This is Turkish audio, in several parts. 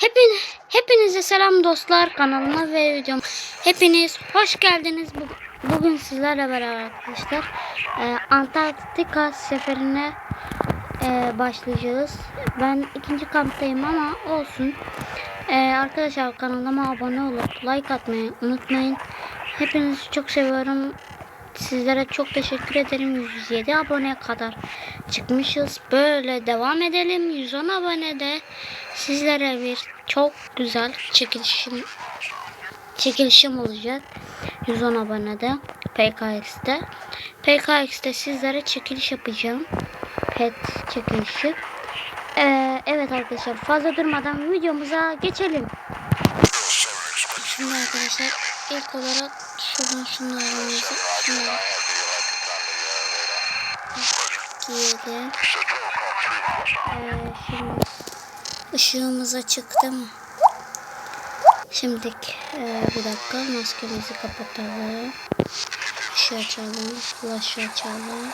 Hepin, hepinize selam dostlar kanalıma ve videom. Hepiniz hoş geldiniz. Bu- Bugün sizlerle beraber arkadaşlar e, Antarktika seferine e, başlayacağız. Ben ikinci kamptayım ama olsun. E, arkadaşlar kanalıma abone olup like atmayı unutmayın. Hepinizi çok seviyorum. Sizlere çok teşekkür ederim. 107 aboneye kadar çıkmışız. Böyle devam edelim. 110 abonede sizlere bir çok güzel çekilişim çekilişim olacak. 110 abonede PKX'de. PKX'de sizlere çekiliş yapacağım. Pet çekilişi. Ee, evet arkadaşlar fazla durmadan videomuza geçelim. Şimdi arkadaşlar ilk olarak şuradan şunları alalım. Şunları giyelim. Ee, şimdi ışığımız çıktı mı? Şimdi e, bir dakika maskemizi kapatalım. Işığı açalım. Flash'ı açalım.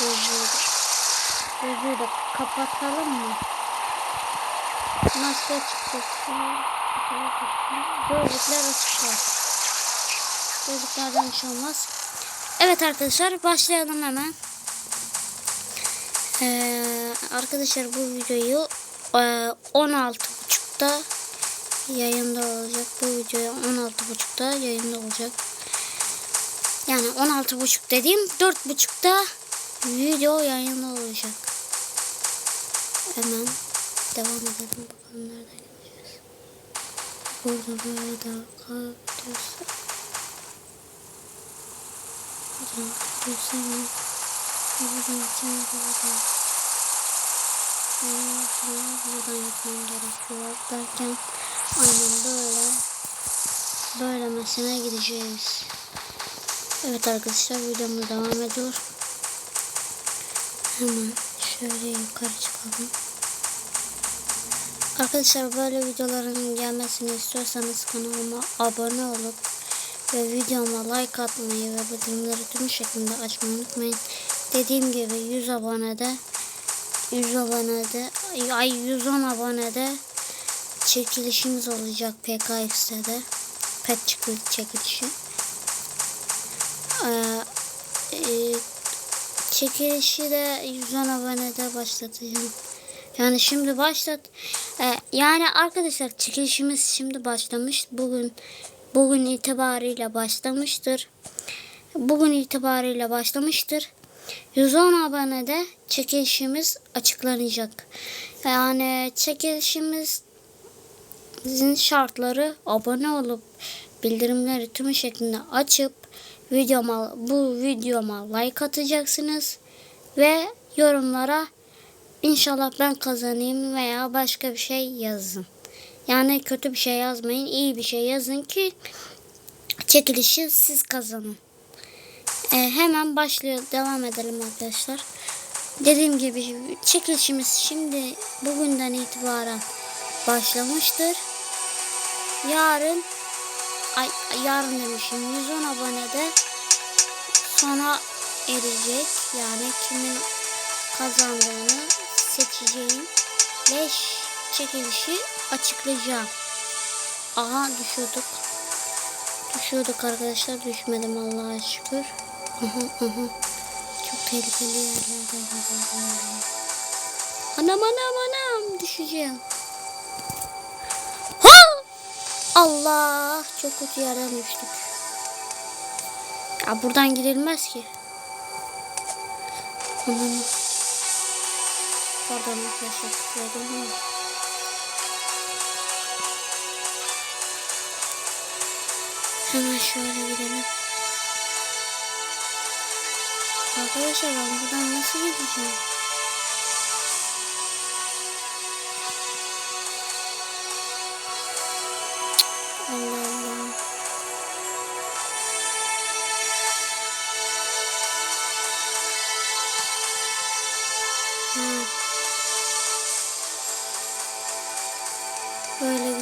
Gözlüğü de, gözlüğü de kapatalım mı? Maske çıktı. Gözlükler açıklar. Gözlüklerden bir şey olmaz. Evet arkadaşlar başlayalım hemen. Ee, arkadaşlar bu videoyu e, 16.30'da yayında olacak. Bu video 16.30'da yayında olacak. Yani 16.30 dediğim 4.30'da video yayında olacak. Hemen devam edelim bakalım nereden. Burada daha kalkıyorsa. Buradan kalkıyorsa Buradan içine doğru. Buradan gitmem gerekiyor. Derken aynen böyle böylemesine gideceğiz. Evet arkadaşlar videomuz devam ediyor. Hemen şöyle yukarı çıkalım. Arkadaşlar böyle videoların gelmesini istiyorsanız kanalıma abone olup ve videoma like atmayı ve bildirimleri tüm şeklinde açmayı unutmayın. Dediğim gibi 100 abonede 100 abonede ay 110 abonede çekilişimiz olacak PKX'de de pet çıkıyor çekilişi. Ee, e, çekilişi de 110 abonede başlatacağım. Yani şimdi başlat. Ee, yani arkadaşlar çekilişimiz şimdi başlamış. Bugün bugün itibariyle başlamıştır. Bugün itibariyle başlamıştır. 110 abonede çekilişimiz açıklanacak. Yani çekilişimizin şartları abone olup bildirimleri tüm şeklinde açıp videoma bu videoma like atacaksınız ve yorumlara inşallah ben kazanayım veya başka bir şey yazın. Yani kötü bir şey yazmayın, iyi bir şey yazın ki çekilişi siz kazanın. Ee, hemen başlıyor. Devam edelim arkadaşlar. Dediğim gibi çekilişimiz şimdi bugünden itibaren başlamıştır. Yarın ay yarın demişim 110 abonede sona erecek. Yani kimin kazandığını seçeceğim. Leş çekilişi açıklayacağım. Aha düşüyorduk. Düşüyorduk arkadaşlar. Düşmedim Allah'a şükür. Çok tehlikeli yerlerde. Anam anam anam düşeceğim. Allah çok kötü yerden düştük. Ya buradan gidilmez ki. Anam. Pardon arkadaşlar tıkladım ama. Hemen şöyle gidelim. Arkadaşlar ben buradan nasıl gideceğim?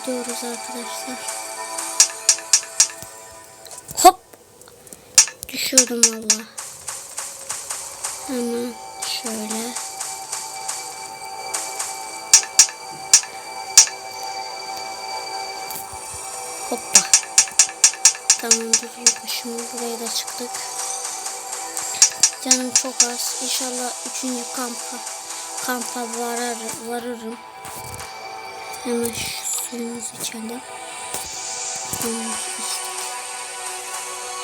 gidiyoruz arkadaşlar. Hop. Düşüyordum valla. Hemen şöyle. Hoppa. Tamamdır yokuşumu buraya da çıktık. Canım çok az. İnşallah üçüncü kampa kampa varar, varırım. Hemen şu suyumuzu içelim.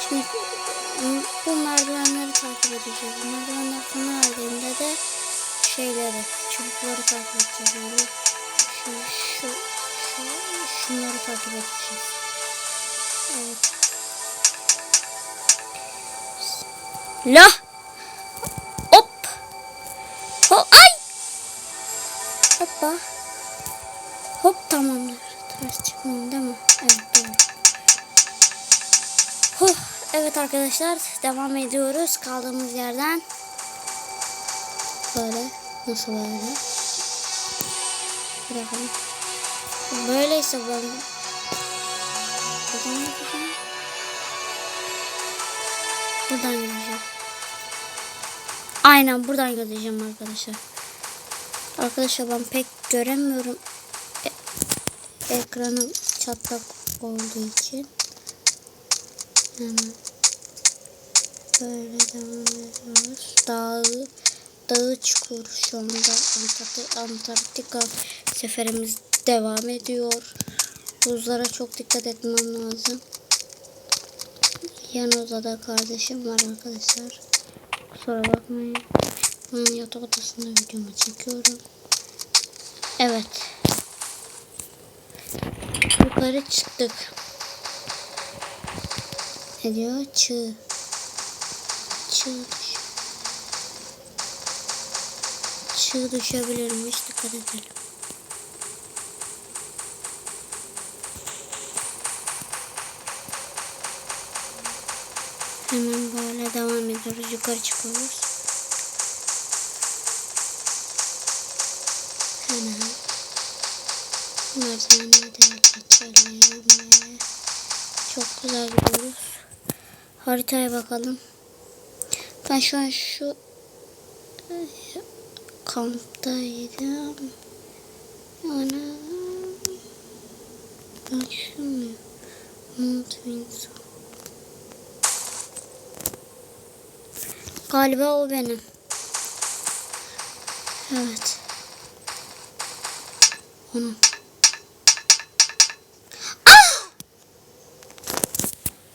Şimdi bu- bu merdivenleri takip edeceğiz. Merdivenler sona erdiğinde de şeyleri, çubukları takip edeceğiz. Yani şu, şu, şu, şunları takip edeceğiz. Evet. La! Huh. Evet arkadaşlar devam ediyoruz kaldığımız yerden. Böyle. Nasıl böyle? Bir. Böyleyse ben... Buradan gideceğim. Buradan gideceğim. Aynen buradan gideceğim arkadaşlar. Arkadaşlar ben pek göremiyorum. E- ekranım çatlak olduğu için. Hemen böyle devam ediyoruz. Dağı, dağı çukur şu anda Antarktika seferimiz devam ediyor. Buzlara çok dikkat etmem lazım. Yan odada kardeşim var arkadaşlar. Kusura bakmayın. Ben yatak odasında videomu çekiyorum. Evet. Yukarı çıktık. Ne diyor? Çığ. Çığ düş. Çığ düşebilirmiş. Dikkat edelim. Hemen böyle devam ediyoruz. Yukarı çıkıyoruz. Hemen merdiveni de geçelim çok güzel gidiyoruz. Haritaya bakalım. Ben şu an şu kamptaydım. Ana açılmıyor. Mount Windsor. Galiba o benim. Evet. Onu. Ah!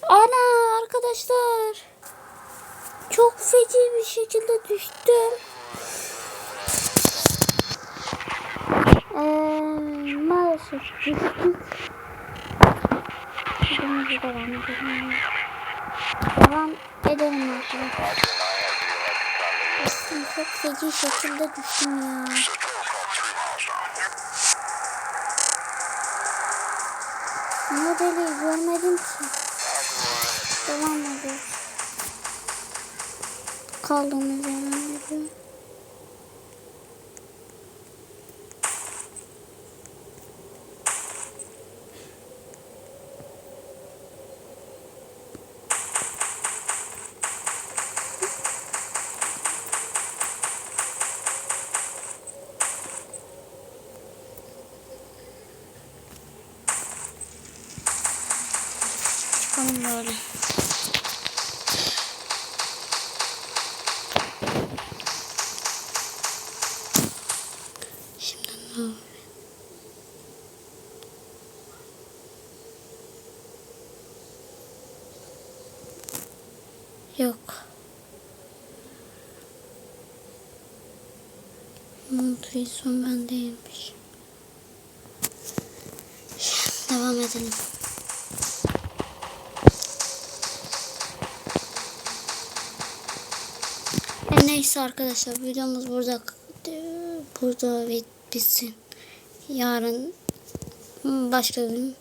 Ana arkadaşlar. Çok feci bir şekilde düştüm. Ee, maalesef düştük. Videomuza devam edelim. Devam edelim arkadaşlar. Düştüm çok feci şekilde düştüm ya. Modeli görmedim ki. Devam ediyoruz. Kaldığımız yerden Yok. Montreson bendeymiş. Devam edelim. E, neyse arkadaşlar videomuz burada burada bit- bitsin. Yarın başka gün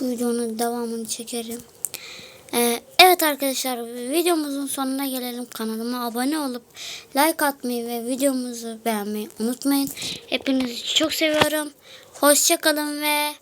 bu videonun devamını çekerim. Ee, evet arkadaşlar videomuzun sonuna gelelim. Kanalıma abone olup like atmayı ve videomuzu beğenmeyi unutmayın. Hepinizi çok seviyorum. Hoşçakalın ve